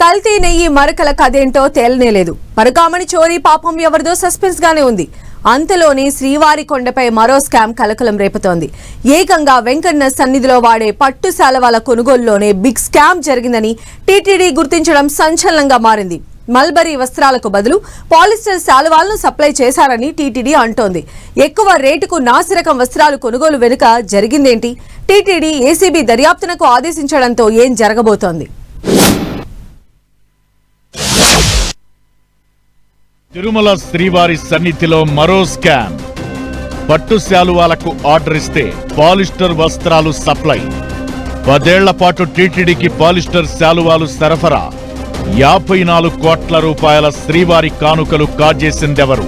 కల్తీ నెయ్యి మరకల కదేంటో తేలనేలేదు మరకామణి చోరీ పాపం ఎవరిదో సస్పెన్స్ గానే ఉంది. అంతలోని శ్రీవారి కొండపై మరో స్కామ్ కలకలం రేపుతోంది. ఏకంగా వెంకన్న సన్నిధిలో వాడే పట్టు శాలవాల కొనుగోలులోనే బిగ్ స్కామ్ జరిగిందని టీటీడీ గుర్తించడం సంచలనంగా మారింది. మల్బరీ వస్త్రాలకు బదులు పాలిస్టర్ శాలువాలను సప్లై చేశారని టీటీడీ అంటోంది. ఎక్కువ రేటుకు నాసిరకం వస్త్రాలు కొనుగోలు వెనుక జరిగిందేంటి? టీటీడీ ఏసీబీ దర్యాప్తునకు ఆదేశించడంతో ఏం జరగబోతోంది? తిరుమల శ్రీవారి సన్నిధిలో మరో స్కామ్. పట్టు శాలువాలకు ఆర్డర్ ఇస్తే పాలిస్టర్ వస్త్రాలు సప్లై. పదేళ్ళ పాటు టీటీడీకి పాలిస్టర్ శాలువాలు సరఫరా. యాభై నాలుగు కోట్ల రూపాయల శ్రీవారి కానుకలు కాజేసిందెవరు?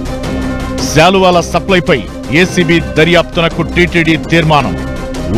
శాలువాల సప్లైపై ఏసీబీ దర్యాప్తునకు టీటీడీ తీర్మానం.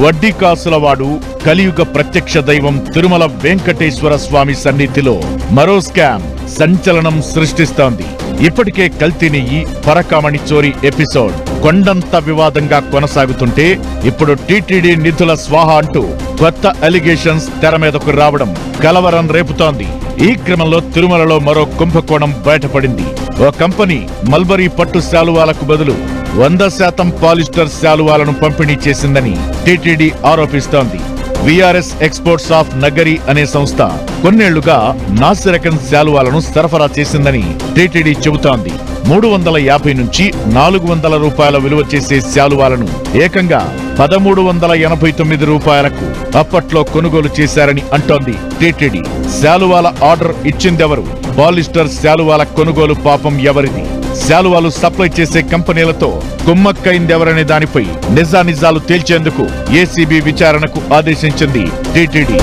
వడ్డీ కాసులవాడు కలియుగ ప్రత్యక్ష దైవం తిరుమల వెంకటేశ్వర స్వామి సన్నిధిలో మరో స్కామ్ సంచలనం సృష్టిస్తోంది. ఇప్పటికే కల్తీ నెయ్యి పరకామణి చోరీ ఎపిసోడ్ కొండంత వివాదంగా కొనసాగుతుంటే ఇప్పుడు టీటీడీ నిధుల స్వాహ అంటూ కొత్త అలిగేషన్స్ తెర మీదకు రావడం కలవరం రేపుతోంది. ఈ క్రమంలో తిరుమలలో మరో కుంభకోణం బయటపడింది. ఓ కంపెనీ మల్బరీ పట్టు శాలువాలకు బదులు వంద శాతం పాలిస్టర్ శాలువాలను పంపిణీ చేసిందని టీటీడీ ఆరోపిస్తోంది. విఆర్ఎస్ ఎక్స్పోర్ట్స్ ఆఫ్ నగరి అనే సంస్థ కొన్నేళ్ళుగా నాసిరకన్ శాలువాలను సరఫరా చేసిందని టీటీడీ చెబుతోంది. మూడు వందల యాభై నుంచి నాలుగు వందల రూపాయల విలువ చేసే శాలువాలను ఏకంగా పదమూడు వందల ఎనభై తొమ్మిది రూపాయలకు అప్పట్లో కొనుగోలు చేశారని అంటోంది టీటీడీ. శాలువాల ఆర్డర్ ఇచ్చిందెవరు? పాలిస్టర్ శాలువాల కొనుగోలు పాపం ఎవరిది? శాలువాలు సప్లై చేసే కంపెనీలతో గుమ్మక్కైందెవరనే దానిపై నిజానిజాలు తేల్చేందుకు ఏసీబీ విచారణకు ఆదేశించింది టీటీడీ.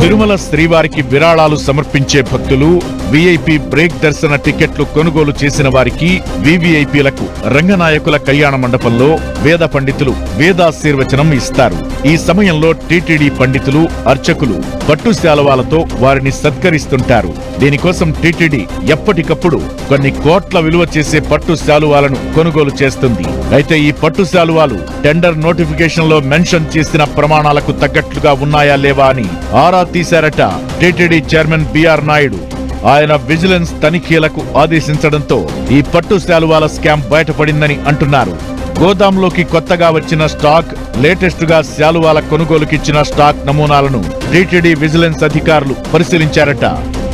తిరుమల శ్రీవారికి విరాళాలు సమర్పించే భక్తులు విఐపి బ్రేక్ దర్శన టికెట్లు కొనుగోలు చేసిన వారికి వివిఐపీలకు రంగనాయకుల కళ్యాణ మండపంలో వేద పండితులు వేదాశీర్వచనం ఇస్తారు. ఈ సమయంలో టీటీడీ పండితులు అర్చకులు పట్టు శాలవాలతో వారిని సత్కరిస్తుంటారు. దీనికోసం టీటీడీ ఎప్పటికప్పుడు కొన్ని కోట్ల విలువ చేసే పట్టు శాలువాలను కొనుగోలు చేస్తుంది. అయితే ఈ పట్టు శాలువాలు టెండర్ నోటిఫికేషన్లో మెన్షన్ చేసిన ప్రమాణాలకు తగ్గట్లుగా ఉన్నాయా లేవా అని ఆరా తీశారట టిటిడి చైర్మన్ బిఆర్ నాయుడు. ఆయన విజిలెన్స్ తనిఖీలకు ఆదేశించడంతో ఈ పట్టు శాలువాల స్కామ్ బయటపడిందని అంటున్నారు. గోదాంలోకి కొత్తగా వచ్చిన స్టాక్ లేటెస్ట్గా శాలువాల కొనుగోలుకిచ్చిన స్టాక్ నమూనాలను టీటీడీ విజిలెన్స్ అధికారులు పరిశీలించారట.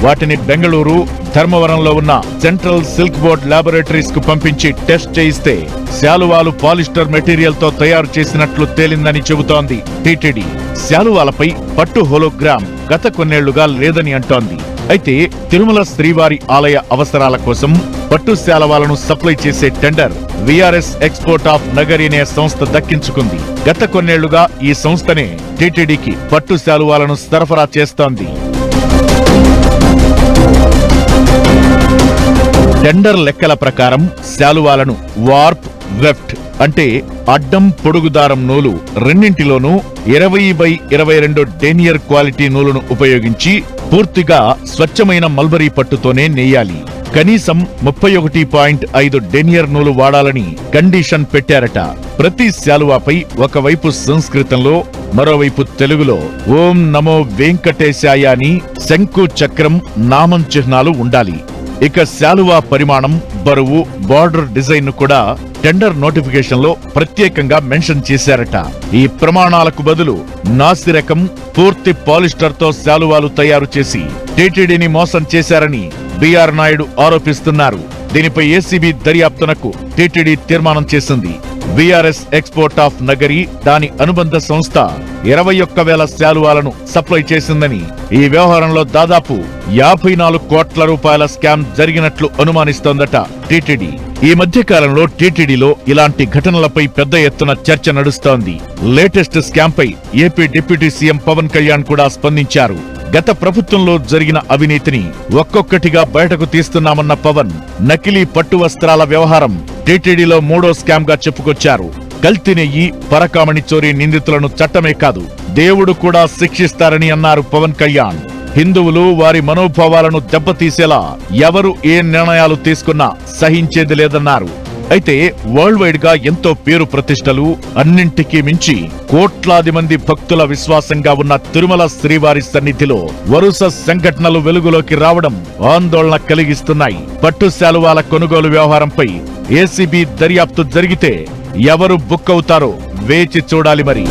వాటిని బెంగళూరు ధర్మవరంలో ఉన్న సెంట్రల్ సిల్క్ బోర్డ్ ల్యాబొరేటరీస్కు పంపించి టెస్ట్ చేయిస్తే శాలువాలు పాలిస్టర్ మెటీరియల్తో తయారు చేసినట్లు తేలిందని చెబుతోంది టీటీడీ. శాలువాలపై పట్టు హోలోగ్రామ్ గత కొన్నేళ్ళుగా లేదని అంటోంది. అయితే తిరుమల శ్రీవారి ఆలయ అవసరాల కోసం పట్టు శాలవాలను సప్లై చేసే tender VRS export of Nagari అనే సంస్థ దక్కించుకుంది. గత కొన్నేళ్ళుగా ఈ సంస్థనే టీటీడీకి పట్టు శాలువాలను సరఫరా చేస్తోంది. టెండర్ లెక్కల ప్రకారం శాలువాలను వార్ప్ వెఫ్ట్ అంటే అడ్డం పొడుగుదారం నూలు రెండింటిలోనూ ఇరవై బై ఇరవై రెండు డేనియర్ క్వాలిటీ నూలును ఉపయోగించి పూర్తిగా స్వచ్ఛమైన మల్బరీ పట్టుతోనే నెయ్యాలి కనీసం ముప్పై ఒకటి పాయింట్ ఐదు డెనియర్ నూలు వాడాలని కండిషన్ పెట్టారట. ప్రతి శాలువాపై ఒకవైపు సంస్కృతంలో మరోవైపు తెలుగులో ఓం నమో వెంకటేశాయ అని శంకు చక్రం నామం చిహ్నాలు ఉండాలి. ఇక శాలువా పరిమాణం బరువు బార్డర్ డిజైన్ను కూడా టెండర్ నోటిఫికేషన్లో ప్రత్యేకంగా మెన్షన్ చేశారట. ఈ ప్రమాణాలకు బదులు నాసిరకం పూర్తి పాలిస్టర్తో శాలువాలు తయారు చేసి టీటీడీని మోసం చేశారని బిఆర్ నాయుడు ఆరోపిస్తున్నారు. దీనిపై ఏసీబీ దర్యాప్తునకు టీటీడీ తీర్మానం చేసింది. బీఆర్ఎస్ ఎక్స్పోర్ట్ ఆఫ్ నగరి దాని అనుబంధ సంస్థ ఇరవై ఒక్క వేల శాలువాలను సప్లై చేసిందని. ఈ వ్యవహారంలో దాదాపు యాభై నాలుగు కోట్ల రూపాయల స్కామ్ జరిగినట్లు అనుమానిస్తోందట టీటీడీ ఈ మధ్య కాలంలో టీటీడీలో ఇలాంటి ఘటనలపై పెద్ద ఎత్తున చర్చ నడుస్తోంది. లేటెస్ట్ స్కామ్ పై AP deputy CM Pawan Kalyan కూడా స్పందించారు. గత ప్రభుత్వంలో జరిగిన అవినీతిని ఒక్కొక్కటిగా బయటకు తీస్తున్నామన్న పవన్ నకిలీ పట్టు వస్త్రాల వ్యవహారం టీటీడీలో మూడో స్కామ్గా చెప్పుకొచ్చారు. కల్తీ నెయ్యి పరకామణి చోరీ నిందితులను చట్టమే కాదు దేవుడు కూడా శిక్షిస్తారని అన్నారు పవన్ కళ్యాణ్. హిందువులు వారి మనోభావాలను దెబ్బతీసేలా ఎవరు ఏ నిర్ణయాలు తీసుకున్నా సహించేది లేదన్నారు. అయితే వరల్డ్ వైడ్గా ఎంతో పేరు ప్రతిష్టలు అన్నింటికీ మించి కోట్లాది మంది భక్తుల విశ్వాసంగా ఉన్న తిరుమల శ్రీవారి సన్నిధిలో వరుస సంఘటనలు వెలుగులోకి రావడం ఆందోళన కలిగిస్తున్నాయి. పట్టు శాలువాల కొనుగోలు వ్యవహారంపై ఏసీబీ దర్యాప్తు జరిగితే ఎవరు బుక్ అవుతారో వేచి చూడాలి మరి.